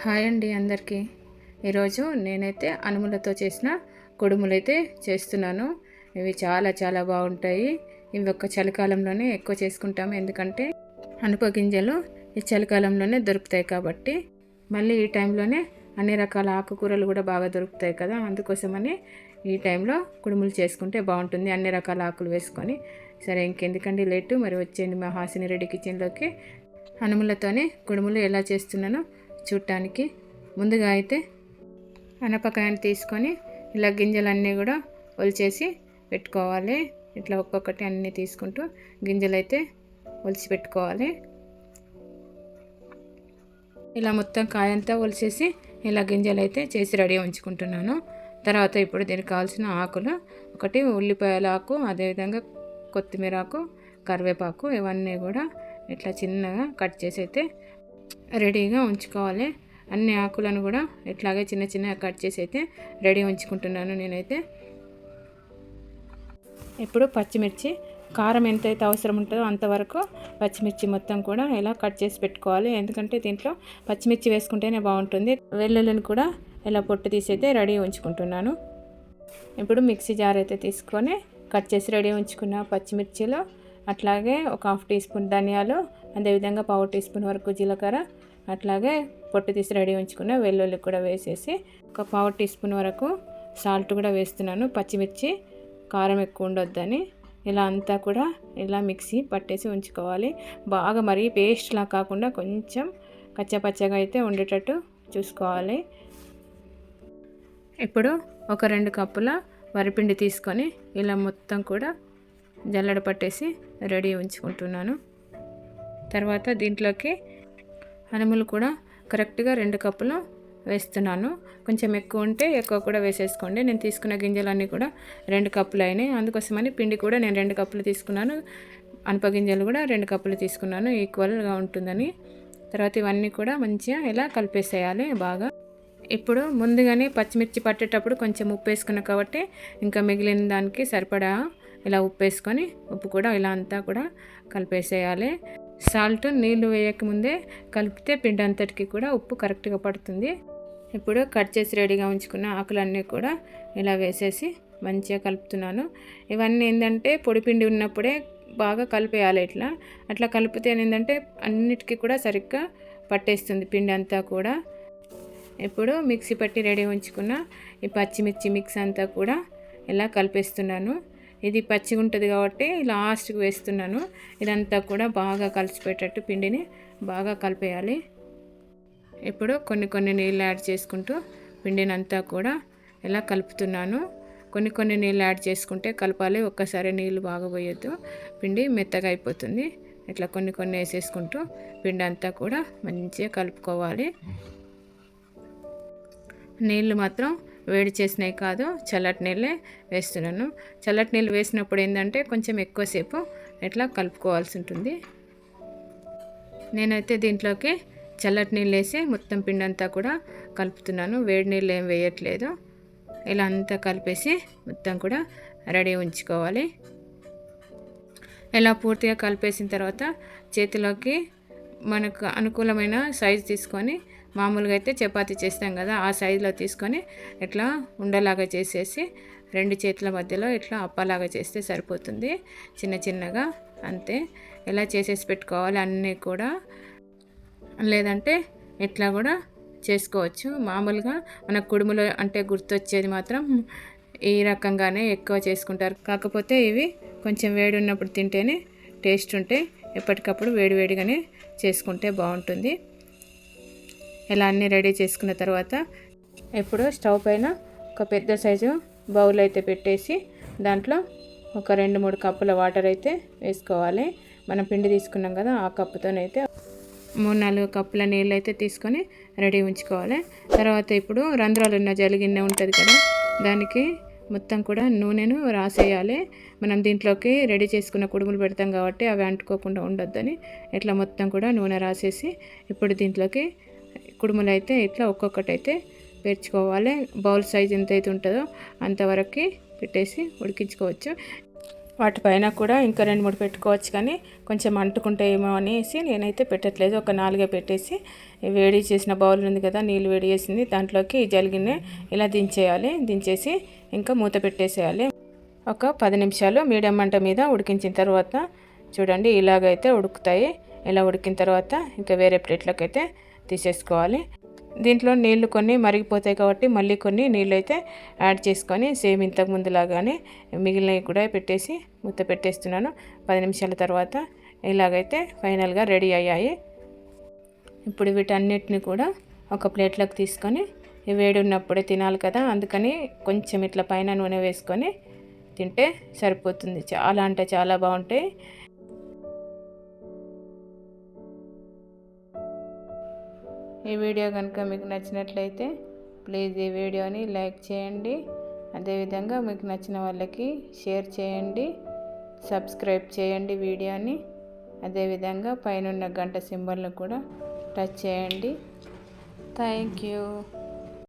Hi అండి అందరికీ. ఈరోజు నేనైతే అనుములతో చేసిన కుడుములైతే చేస్తున్నాను. ఇవి చాలా చాలా బాగుంటాయి. ఇవి ఒక్క చలికాలంలోనే ఎక్కువ చేసుకుంటాము. ఎందుకంటే అనుప గింజలు ఈ చలికాలంలోనే దొరుకుతాయి కాబట్టి. మళ్ళీ ఈ టైంలోనే అన్ని రకాల ఆకుకూరలు కూడా బాగా దొరుకుతాయి కదా. అందుకోసమని ఈ టైంలో కుడుములు చేసుకుంటే బాగుంటుంది. అన్ని రకాల ఆకులు వేసుకొని. సరే ఇంకెందుకండి లేటు. మరి వచ్చేయండి మా హాసిని రెడ్డి కిచెన్లోకి. అనుములతోనే కుడుములు ఎలా చేస్తున్నానో చుట్టానికి ముందుగా అయితే అనపకాయని తీసుకొని ఇలా గింజలన్నీ కూడా ఒలిచేసి పెట్టుకోవాలి. ఇట్లా ఒక్కొక్కటి అన్నీ తీసుకుంటూ గింజలు అయితే ఒలిచి పెట్టుకోవాలి. ఇలా మొత్తం కాయంతా ఒలిచేసి ఇలా గింజలు అయితే చేసి రెడీ ఉంచుకుంటున్నాను. తర్వాత ఇప్పుడు దీనికి కావాల్సిన ఆకులు ఒకటి ఉల్లిపాయల ఆకు అదేవిధంగా కొత్తిమీర ఆకు కరివేపాకు ఇవన్నీ కూడా ఇట్లా చిన్నగా కట్ చేసి అయితే రెడీగా ఉంచుకోవాలి. అన్ని ఆకులను కూడా ఇట్లాగే చిన్న చిన్నగా కట్ చేసి అయితే రెడీ ఉంచుకుంటున్నాను నేనైతే. ఇప్పుడు పచ్చిమిర్చి కారం ఎంతైతే అవసరం ఉంటుందో అంతవరకు పచ్చిమిర్చి మొత్తం కూడా ఇలా కట్ చేసి పెట్టుకోవాలి. ఎందుకంటే దీంట్లో పచ్చిమిర్చి వేసుకుంటేనే బాగుంటుంది. వెల్లుల్లిని కూడా ఇలా పొట్టు తీసి అయితే రెడీ ఉంచుకుంటున్నాను. ఇప్పుడు మిక్సీ జార్ అయితే తీసుకొని కట్ చేసి రెడీ ఉంచుకున్న పచ్చిమిర్చిలో అట్లాగే ఒక హాఫ్ టీ స్పూన్ ధనియాలు అదేవిధంగా పావు టీ స్పూన్ వరకు జీలకర్ర అట్లాగే పొట్టు తీసి రెడీ ఉంచుకున్న వెల్లుల్లి కూడా వేసేసి ఒక పావు టీ స్పూన్ వరకు సాల్ట్ కూడా వేస్తున్నాను. పచ్చిమిర్చి కారం ఎక్కువ ఉండొద్దని. ఇలా అంతా కూడా ఇలా మిక్సీ పట్టేసి ఉంచుకోవాలి. బాగా మరీ పేస్ట్లా కాకుండా కొంచెం కచ్చపచ్చగా అయితే ఉండేటట్టు చూసుకోవాలి. ఇప్పుడు ఒక రెండు కప్పుల వరిపిండి తీసుకొని ఇలా మొత్తం కూడా జల్లడ పట్టేసి రెడీ ఉంచుకుంటున్నాను. తర్వాత దీంట్లోకి అనుములు కూడా కరెక్ట్గా రెండు కప్పులు వేస్తున్నాను. కొంచెం ఎక్కువ ఉంటే ఎక్కువ కూడా వేసేసుకోండి. నేను తీసుకున్న గింజలన్నీ కూడా రెండు కప్పులు అయినాయి. అందుకోసమని పిండి కూడా నేను రెండు కప్పులు తీసుకున్నాను. అనప గింజలు కూడా రెండు కప్పులు తీసుకున్నాను. ఈక్వల్గా ఉంటుందని. తర్వాత ఇవన్నీ కూడా మంచిగా ఇలా కలిపేసేయాలి బాగా. ఇప్పుడు ముందుగానే పచ్చిమిర్చి పట్టేటప్పుడు కొంచెం ఉప్పు వేసుకున్నాను కాబట్టి ఇంకా మిగిలిన దానికి సరిపడా ఇలా ఉప్పు వేసుకొని ఉప్పు కూడా ఇలా అంతా కూడా కలిపేసేయాలి. సాల్ట్ నీళ్ళు వేయకముందే కలిపితే పిండి అంతటికి కూడా ఉప్పు కరెక్ట్గా పడుతుంది. ఇప్పుడు కట్ చేసి రెడీగా ఉంచుకున్న ఆకులన్నీ కూడా ఇలా వేసేసి మంచిగా కలుపుతున్నాను. ఇవన్నీ ఏంటంటే పొడి పిండి ఉన్నప్పుడే బాగా కలిపేయాలి ఇట్లా. అట్లా కలిపితే ఏంటంటే అన్నిటికీ కూడా సరిగ్గా పట్టేస్తుంది పిండి అంతా కూడా. ఇప్పుడు మిక్సీ పట్టి రెడీ ఉంచుకున్న ఈ పచ్చిమిర్చి మిక్స్ అంతా కూడా ఇలా కలిపేస్తున్నాను. ఇది పచ్చిగా ఉంటుంది కాబట్టి లాస్ట్కి వేస్తున్నాను. ఇదంతా కూడా బాగా కలిసిపోయేటట్టు పిండిని బాగా కలిపేయాలి. ఇప్పుడు కొన్ని కొన్ని నీళ్ళు యాడ్ చేసుకుంటూ పిండిని అంతా కూడా ఇలా కలుపుతున్నాను. కొన్ని కొన్ని నీళ్ళు యాడ్ చేసుకుంటే కలపాలి ఒక్కసారి నీళ్ళు బాగా పోయొద్దు. పిండి మెత్తగా అయిపోతుంది. ఇట్లా కొన్ని కొన్ని వేసేసుకుంటూ పిండి అంతా కూడా మంచిగా కలుపుకోవాలి. నీళ్ళు మాత్రం వేడి చేసినవి కాదు చల్లటి నీళ్ళే వేస్తున్నాను. చల్లటి నీళ్ళు వేసినప్పుడు ఏంటంటే కొంచెం ఎక్కువసేపు ఇట్లా కలుపుకోవాల్సి ఉంటుంది. నేనైతే దీంట్లోకి చల్లటి నీళ్ళు వేసి మొత్తం పిండి అంతా కూడా కలుపుతున్నాను. వేడి నీళ్ళు ఏం వేయట్లేదు. ఇలా అంతా కలిపేసి మొత్తం కూడా రెడీ ఉంచుకోవాలి. ఇలా పూర్తిగా కలిపేసిన తర్వాత చేతిలోకి మనకు అనుకూలమైన సైజు తీసుకొని మామూలుగా అయితే చపాతి చేస్తాం కదా ఆ సైజులో తీసుకొని ఇట్లా ఉండలాగా చేసేసి రెండు చేతుల మధ్యలో ఇట్లా అప్పలాగా చేస్తే సరిపోతుంది. చిన్న చిన్నగా అంతే. ఇలా చేసేసి పెట్టుకోవాలి అన్నీ కూడా లేదంటే ఇట్లా కూడా చేసుకోవచ్చు. మామూలుగా మన కుడుములు అంటే గుర్తొచ్చేది మాత్రం ఈ రకంగానే ఎక్కువ చేసుకుంటారు. కాకపోతే ఇవి కొంచెం వేడి ఉన్నప్పుడు తింటేనే టేస్ట్ ఉంటే ఎప్పటికప్పుడు వేడివేడిగానే చేసుకుంటే బాగుంటుంది. ఇలా అన్నీ రెడీ చేసుకున్న తర్వాత ఇప్పుడు స్టవ్ పైన ఒక పెద్ద సైజు బౌల్ అయితే పెట్టేసి దాంట్లో ఒక రెండు మూడు కప్పుల వాటర్ అయితే వేసుకోవాలి. మనం పిండి తీసుకున్నాం కదా ఆ కప్పుతోనైతే మూడు నాలుగు కప్పుల నీళ్ళు అయితే తీసుకొని రెడీ ఉంచుకోవాలి. తర్వాత ఇప్పుడు రంధ్రాలు ఉన్న జలిగిన్నె ఉంటుంది కదా దానికి మొత్తం కూడా నూనెను రాసేయాలి. మనం దీంట్లోకి రెడీ చేసుకున్న కుడుములు పెడతాం కాబట్టి అవి అంటుకోకుండా ఉండొద్దని ఇట్లా మొత్తం కూడా నూనె రాసేసి ఇప్పుడు దీంట్లోకి కుడుములు అయితే ఇట్లా ఒక్కొక్కటి అయితే పేర్చుకోవాలి. బౌల్ సైజ్ ఎంత అయితే ఉంటుందో అంతవరకు పెట్టేసి ఉడికించుకోవచ్చు. వాటిపైన కూడా ఇంకా రెండు మూడు పెట్టుకోవచ్చు కానీ కొంచెం అంటుకుంటే ఏమో అనేసి నేనైతే పెట్టట్లేదు. ఒక నాలుగే పెట్టేసి వేడి చేసిన బౌల్ ఉంది కదా నీళ్ళు వేడి చేసింది దాంట్లోకి జలిగిన ఇలా దించేయాలి. దించేసి ఇంకా మూత పెట్టేసేయాలి. ఒక పది నిమిషాలు మీడియం మంట మీద ఉడికించిన తర్వాత చూడండి ఇలాగైతే ఉడుకుతాయి. ఇలా ఉడికిన తర్వాత ఇంకా వేరే ప్లేట్లోకి అయితే తీసేసుకోవాలి. దీంట్లో నీళ్ళు కొన్ని మరిగిపోతాయి కాబట్టి మళ్ళీ కొన్ని నీళ్ళు అయితే యాడ్ చేసుకొని సేమ్ ఇంతకు ముందులాగానే మిగిలినవి కూడా పెట్టేసి ముద్ద పెట్టేస్తున్నాను. పది నిమిషాల తర్వాత ఇలాగైతే ఫైనల్గా రెడీ అయ్యాయి. ఇప్పుడు వీటన్నిటిని కూడా ఒక ప్లేట్లోకి తీసుకొని వేడి ఉన్నప్పుడే తినాలి కదా అందుకని కొంచెం ఇట్లా పైన నూనె వేసుకొని తింటే సరిపోతుంది. చాలా అంటే చాలా బాగుంటాయి. ఈ వీడియో కనుక మీకు నచ్చినట్లయితే ప్లీజ్ ఈ వీడియోని లైక్ చేయండి. అదేవిధంగా మీకు నచ్చిన వాళ్ళకి షేర్ చేయండి. సబ్స్క్రైబ్ చేయండి వీడియోని. అదేవిధంగా పైన గంట సింబల్ను కూడా టచ్ చేయండి. Thank you.